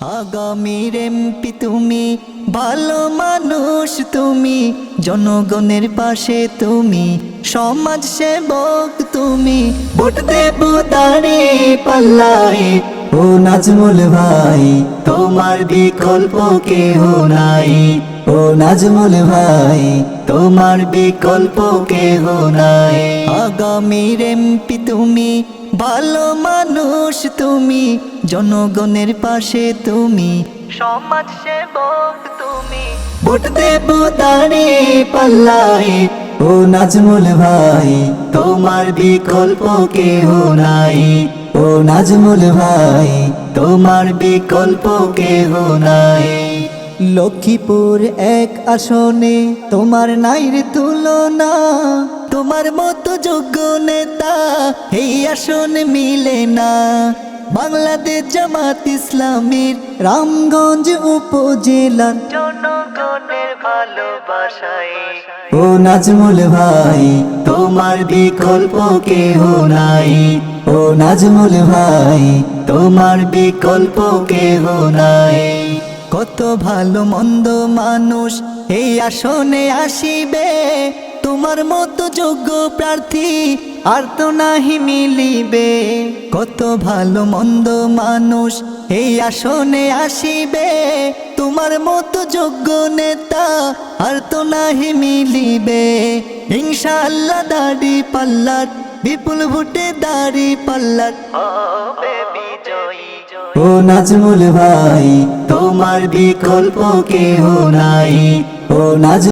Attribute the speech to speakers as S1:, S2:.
S1: আগামীর এমপি তুমি, ভালো মানুষ তুমি, জনগণের পাশে তুমি, সমাজ সেবক তুমি। ভোট দেব পাল্লায়, ও নাজমুল ভাই, তোমার বিকল্প কেহ নাই। ও নাজমুল ভাই, তোমার বিকল্প কেহ নাই। আগামীর এমপি তুমি ভালো মানুষ তুমি, জনগণের পাশে তুমি, সমাজ সেবক তুমি। ভোট দেব দাঁড়ে পাল্লায়, ও নাজমুল ভাই, তোমার বিকল্প কেহ নাই। ও নাজমুল ভাই, তোমার বিকল্প কেহ নাই। লক্ষ্মীপুর এক আসনে, তোমার নাইর তুলনা তোমার মতো যোগ্য নেতা এই আসন মিলে না। বাংলাদেশ জামাত ইসলামীর রামগঞ্জ উপজেলার জনগণের ভালোবাসায়। ও নাজমুল ভাই তোমার বিকল্প কেহ নাই। ও নাজমুল ভাই তোমার বিকল্প কেহ নাই। কত ভালো মন্দ মানুষ এই আসনে আসিবে। তোমার মতো যোগ্য প্রার্থী আর তো নাহি মিলিবে। কত ভালো মন্দ মানুষ এই আসনে আসিবে। তোমার মতো যোগ্য নেতা আর তো নাহি মিলিবে। ইনশাআল্লাহ দাড়ি পাল্লার বিপুল ভোটে দাড়ি পাল্লার। ও নাজমুল ভাই তোমার বিকল্প কেহ নাই। ও নাজ